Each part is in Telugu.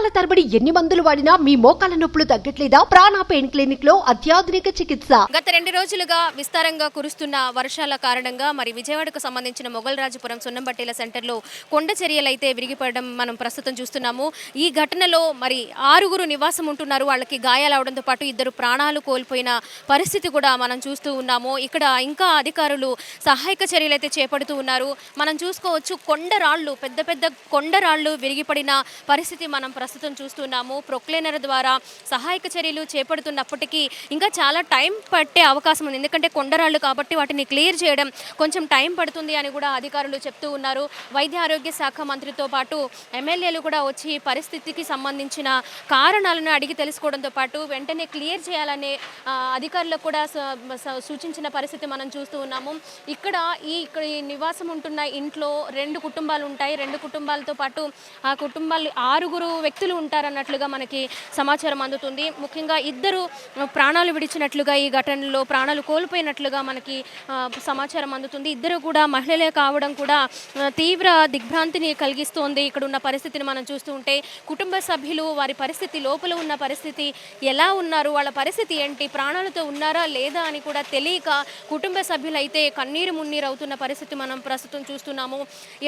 నెలల తరబడి ఎన్ని మందులు వాడినా మీ మోకాల నొప్పులు తగ్గట్లేదా? ప్రాణ పెయిన్ క్లినిక్లో అత్యాధునిక చికిత్స. గత రెండు రోజులుగా విస్తారంగా కురుస్తున్న వర్షాల కారణంగా మరి విజయవాడకు సంబంధించిన మొగల్ రాజపురం సున్నంబట్టీల సెంటర్లో కొండ చర్యలు అయితే విరిగిపడడం మనం ప్రస్తుతం చూస్తున్నాము. ఈ ఘటనలో మరి ఆరుగురు నివాసం ఉంటున్నారు. వాళ్ళకి గాయాలు అవడంతో పాటు ఇద్దరు ప్రాణాలు కోల్పోయిన పరిస్థితి కూడా మనం చూస్తూ ఉన్నాము. ఇక్కడ ఇంకా అధికారులు సహాయక చర్యలు అయితే చేపడుతూ ఉన్నారు. మనం చూసుకోవచ్చు కొండరాళ్ళు పెద్ద పెద్ద కొండరాళ్ళు విరిగిపడిన పరిస్థితి మనం ప్రస్తుతం చూస్తున్నాము. ప్రొక్లైనర్ ద్వారా సహాయక చర్యలు చేపడుతున్నప్పటికీ ఇంకా చాలా టైం పట్టే అవకాశం ఉంది. ఎందుకంటే కొండరాళ్ళు కాబట్టి వాటిని క్లియర్ చేయడం కొంచెం టైం పడుతుంది అని కూడా అధికారులు చెప్తూ ఉన్నారు. వైద్య ఆరోగ్య శాఖ మంత్రితో పాటు ఎమ్మెల్యేలు కూడా వచ్చి పరిస్థితికి సంబంధించిన కారణాలను అడిగి తెలుసుకోవడంతో పాటు వెంటనే క్లియర్ చేయాలనే అధికారులకు కూడా స- స- సూచించిన పరిస్థితి మనం చూస్తూ ఉన్నాము. ఇక్కడ ఈ ఇక్కడ ఈ నివాసం ఉంటున్న ఇంట్లో రెండు కుటుంబాలు ఉంటాయి. రెండు కుటుంబాలతో పాటు ఆ కుటుంబాలు ఆరుగురు వ్యక్తి వ్యక్తులు ఉంటారన్నట్లుగా మనకి సమాచారం అందుతుంది. ముఖ్యంగా ఇద్దరు ప్రాణాలు విడిచినట్లుగా ఈ ఘటనలో ప్రాణాలు కోల్పోయినట్లుగా మనకి సమాచారం అందుతుంది. ఇద్దరు కూడా మహిళలే కావడం కూడా తీవ్ర దిగ్భ్రాంతిని కలిగిస్తోంది. ఇక్కడ ఉన్న పరిస్థితిని మనం చూస్తూ ఉంటే కుటుంబ సభ్యులు వారి పరిస్థితి లోపల ఉన్న పరిస్థితి ఎలా ఉన్నారు? వాళ్ళ పరిస్థితి ఏంటి? ప్రాణాలతో ఉన్నారా లేదా అని కూడా తెలియక కుటుంబ సభ్యులైతే కన్నీరు మున్నీరు అవుతున్న పరిస్థితి మనం ప్రస్తుతం చూస్తున్నాము.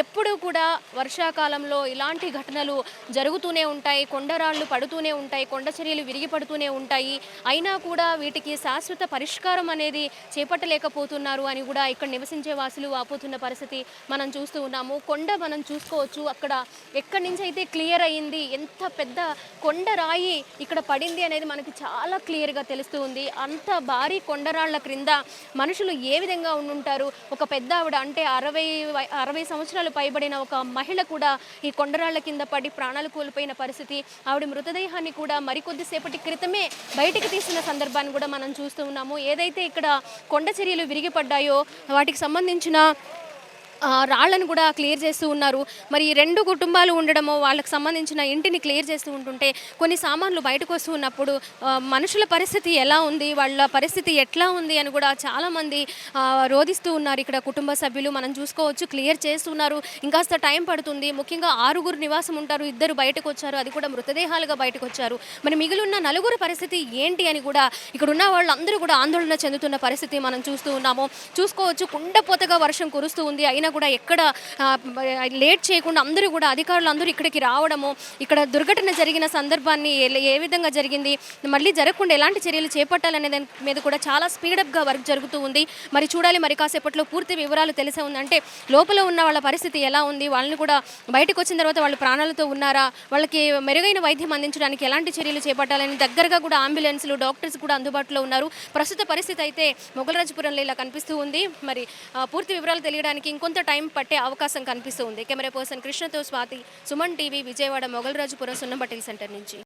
ఎప్పుడూ కూడా వర్షాకాలంలో ఇలాంటి ఘటనలు జరుగుతూనే ఉంటాయి. ఉంటాయి కొండరాళ్ళు పడుతూనే ఉంటాయి కొండ చర్యలు విరిగిపడుతూనే ఉంటాయి. అయినా కూడా వీటికి శాశ్వత పరిష్కారం అనేది చేపట్టలేకపోతున్నారు అని కూడా ఇక్కడ నివసించే వాసులు వాపోతున్న పరిస్థితి మనం చూస్తూ ఉన్నాము. కొండ మనం చూసుకోవచ్చు. అక్కడ ఎక్కడి నుంచి అయితే క్లియర్ అయ్యింది ఎంత పెద్ద కొండ రాయి ఇక్కడ పడింది అనేది మనకి చాలా క్లియర్గా తెలుస్తూ ఉంది. అంత భారీ కొండరాళ్ళ క్రింద మనుషులు ఏ విధంగా ఉండుంటారు? ఒక పెద్ద ఆవిడ అంటే అరవై అరవై సంవత్సరాలు పైబడిన ఒక మహిళ కూడా ఈ కొండరాళ్ళ కింద పడి ప్రాణాలు కోల్పోయిన పరిస్థితి ఆవిడ మృతదేహాన్ని కూడా మరికొద్ది సేపటి క్రితమే బయటికి తీసిన సందర్భాన్ని కూడా మనం చూస్తూ ఉన్నాము. ఏదైతే ఇక్కడ కొండ చర్యలు విరిగిపడ్డాయో వాటికి సంబంధించిన రాళ్ళను కూడా క్లియర్ చేస్తూ ఉన్నారు. మరి రెండు కుటుంబాలు ఉండడమో వాళ్ళకి సంబంధించిన ఇంటిని క్లియర్ చేస్తూ ఉంటుంటే కొన్ని సామాన్లు బయటకు వస్తూ ఉన్నప్పుడు మనుషుల పరిస్థితి ఎలా ఉంది? వాళ్ళ పరిస్థితి ఎట్లా ఉంది అని కూడా చాలామంది రోధిస్తూ ఉన్నారు. ఇక్కడ కుటుంబ సభ్యులు మనం చూసుకోవచ్చు క్లియర్ చేస్తున్నారు ఇంకాస్త టైం పడుతుంది. ముఖ్యంగా ఆరుగురు నివాసం ఉంటారు. ఇద్దరు బయటకు వచ్చారు. అది కూడా మృతదేహాలుగా బయటకు వచ్చారు. మరి మిగిలిన నలుగురు పరిస్థితి ఏంటి అని కూడా ఇక్కడ ఉన్న వాళ్ళందరూ కూడా ఆందోళన చెందుతున్న పరిస్థితి మనం చూస్తూ ఉన్నాము. చూసుకోవచ్చు కుండపోతగా వర్షం కురుస్తూ ఉంది. అయినా కూడా ఎక్కడ లేట్ చేయకుండా అందరూ కూడా అధికారులు అందరూ ఇక్కడికి రావడము ఇక్కడ దుర్ఘటన జరిగిన సందర్భాన్ని ఏ- విధంగా జరిగింది మళ్ళీ జరగకుండా ఎలాంటి చర్యలు చేపట్టాలనే దాని మీద కూడా చాలా స్పీడప్గా వర్క్ జరుగుతూ ఉంది. మరి చూడాలి మరి కాసేపట్లో పూర్తి వివరాలు తెలిసే ఉందంటే లోపల ఉన్న వాళ్ళ పరిస్థితి ఎలా ఉంది? వాళ్ళని కూడా బయటకు వచ్చిన తర్వాత వాళ్ళు ప్రాణాలతో ఉన్నారా? వాళ్ళకి మెరుగైన వైద్యం అందించడానికి ఎలాంటి చర్యలు చేపట్టాలని దగ్గరగా కూడా అంబులెన్స్లు డాక్టర్స్ కూడా అందుబాటులో ఉన్నారు. ప్రస్తుత పరిస్థితి అయితే మొగలరాజపురంలో ఇలా కనిపిస్తూ ఉంది. మరి పూర్తి వివరాలు తెలియడానికి ఇంకొంత టైం పట్టే అవకాశం కనిపిస్తూ ఉంది కెమెరా పర్సన్ కృష్ణతో స్వాతి సుమన్ టీవీ విజయవాడ మొగలరాజుపురం సున్నంబట్టిల సెంటర్ నుంచి.